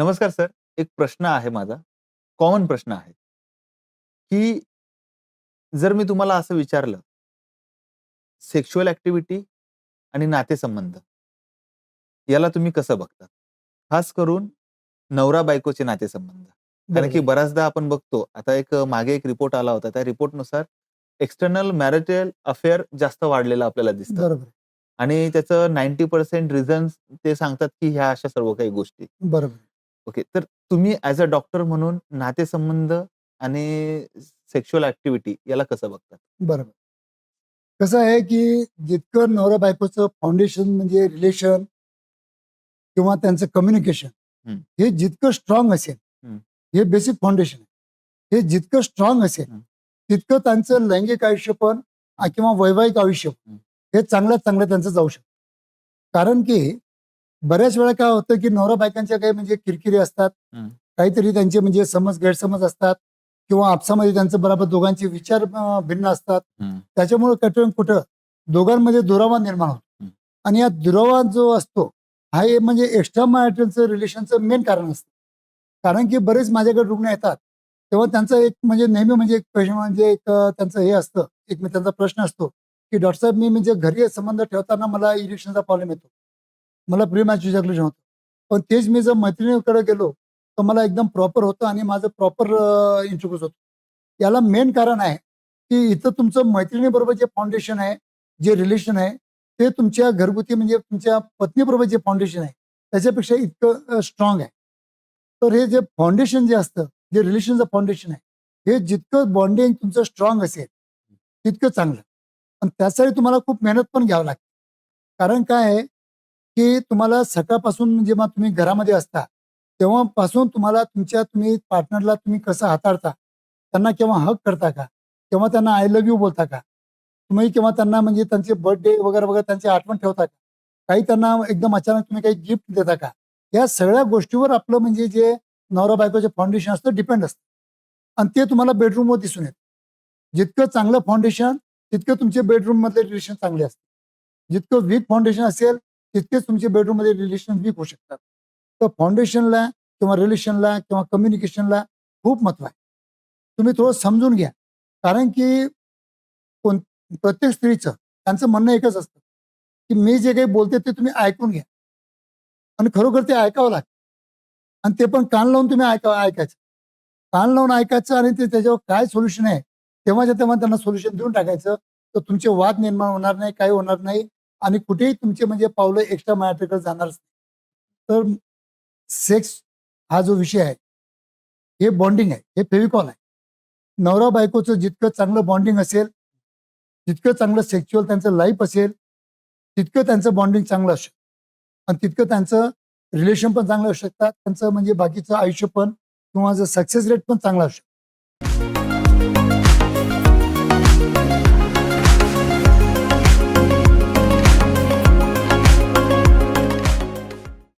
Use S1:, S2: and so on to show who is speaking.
S1: नमस्कार सर. एक प्रश्न आहे माझा. कॉमन प्रश्न आहे. की जर मी तुम्हाला असं विचारलं सेक्शुअल ॲक्टिव्हिटी आणि नातेसंबंध याला तुम्ही कसं बघता? खास करून नवरा-बायकोचे नातेसंबंध. कारण की. बऱ्याचदा आपण बघतो, आता एक मागे एक रिपोर्ट आला होता. त्या रिपोर्टनुसार एक्सटर्नल मॅरिटल अफेअर जास्त वाढलेलं आपल्याला दिसतं. आणि त्याचं 90% रिझन्स ते सांगतात, की ह्या अशा सर्व काही गोष्टी.
S2: बरोबर.
S1: ओके. तर तुम्ही ॲज अ डॉक्टर म्हणून नातेसंबंध आणि सेक्शुअल ॲक्टिव्हिटी याला कसं बघता?
S2: बरोबर. कसं आहे, की जितकं नवरा-बायकोचं फाउंडेशन म्हणजे रिलेशन किंवा त्यांचं कम्युनिकेशन
S1: हं.
S2: हे जितकं स्ट्राँग असेल,
S1: हं.
S2: हे बेसिक फाउंडेशन आहे. हे जितकं स्ट्राँग असेल,
S1: हं.
S2: तितकं त्यांचं लैंगिक आयुष्य पण अ, किंवा वैवाहिक आयुष्य
S1: हं.
S2: हे चांगल्यात चांगलं त्यांचं जाऊ शकतं. कारण की बऱ्याच वेळा काय होतं, की नवरा-बायकांच्या काही म्हणजे किरकिरी असतात. काहीतरी त्यांचे म्हणजे समज गैरसमज असतात किंवा आपसामध्ये त्यांचं बरोबर दोघांचे विचार भिन्न असतात. त्याच्यामुळे कुठं कुठं दोघांमध्ये दुरावा निर्माण होतो. आणि या दुरावा जो असतो, हा म्हणजे एक्स्ट्रा मॅरिटलचं रिलेशनचं मेन कारण असतं. कारण की बरेच माझ्याकडे रुग्ण येतात, तेव्हा त्यांचा एक म्हणजे नेहमी म्हणजे एक म्हणजे एक त्यांचं हे असतं, एक त्यांचा प्रश्न असतो, की डॉक्टर साहेब मी म्हणजे घरी संबंध ठेवताना मला इरेक्शनचा प्रॉब्लेम येतो. मला प्री-मॅच्युअर इजॅक्युलेशन होतं. पण तेच मी जर मैत्रिणीकडे गेलो, तर मला एकदम प्रॉपर होतं आणि माझं प्रॉपर इंट्रोड्यूस होतं होतो. याला मेन कारण आहे, की इथं तुमचं मैत्रिणीबरोबर जे फाउंडेशन आहे, जे रिलेशन आहे, ते तुमच्या घरगुती म्हणजे तुमच्या पत्नीबरोबर जे फाउंडेशन आहे, त्याच्यापेक्षा इतकं स्ट्रॉंग आहे. तर हे जे फाउंडेशन जे असतं, जे रिलेशनचं फाउंडेशन आहे, हे जितकं बॉन्डिंग तुमचं स्ट्रॉंग असेल, तितकं चांगलं. पण त्यासाठी तुम्हाला खूप मेहनत पण घ्यावं लागते. कारण काय आहे, की तुम्हाला सकाळपासून जेव्हा तुम्ही घरामध्ये असता, तेव्हापासून तुम्हाला तुमच्या तुम्ही पार्टनरला तुम्ही कसं हाताळता, त्यांना केव्हा हक करता का? केव्हा त्यांना आय लव्ह यू बोलता का? तुम्ही केव्हा त्यांना म्हणजे त्यांचे बर्थडे वगैरे, वगैरे त्यांची आठवण ठेवता का? काही त्यांना एकदम अचानक तुम्ही काही गिफ्ट देता का? या सगळ्या गोष्टीवर आपलं म्हणजे जे नवरा-बायकोचे फाउंडेशन असतं डिपेंड असतं. आणि ते तुम्हाला बेडरूमवर दिसून येतं. जितकं चांगलं फाउंडेशन, तितकं तुमचे बेडरूममधले रिलेशन चांगले असते जितकं वीक फाउंडेशन असेल, तितकेच तुमचे बेडरूममध्ये रिलेशन वीक होऊ शकतात. तर फाउंडेशनला किंवा रिलेशनला किंवा कम्युनिकेशनला खूप महत्त्व आहे. तुम्ही थोडं समजून घ्या. कारण की कोण प्रत्येक स्त्रीचं त्यांचं म्हणणं एकच असतं, की मी जे काही बोलते ते तुम्ही ऐकून घ्या. आणि खरोखर ते ऐकावं लागतं. आणि ते पण कान लावून तुम्ही ऐका ऐकायचं. कान लावून ऐकायचं आणि ते त्याच्यावर काय सोल्युशन आहे, तेव्हाच्या तेव्हा त्यांना सोल्युशन देऊन टाकायचं. तर तुमचे वाद निर्माण होणार नाही, काही होणार नाही आणि कुठेही तुमचे म्हणजे पावलं एक्स्ट्रा मॅरिटलकडे जाणारच तर सेक्स हा जो विषय आहे, हे बॉन्डिंग आहे, हे फेविकॉल आहे. नवरा-बायकोचं जितकं चांगलं बॉन्डिंग असेल, जितकं चांगलं सेक्च्युअल त्यांचं लाईफ असेल, तितकं त्यांचं बॉन्डिंग चांगलं असू आणि तितकं त्यांचं रिलेशन पण चांगलं असू शकतात. त्यांचं म्हणजे बाकीचं आयुष्य पण किंवा सक्सेस रेट पण चांगला असू शकतो.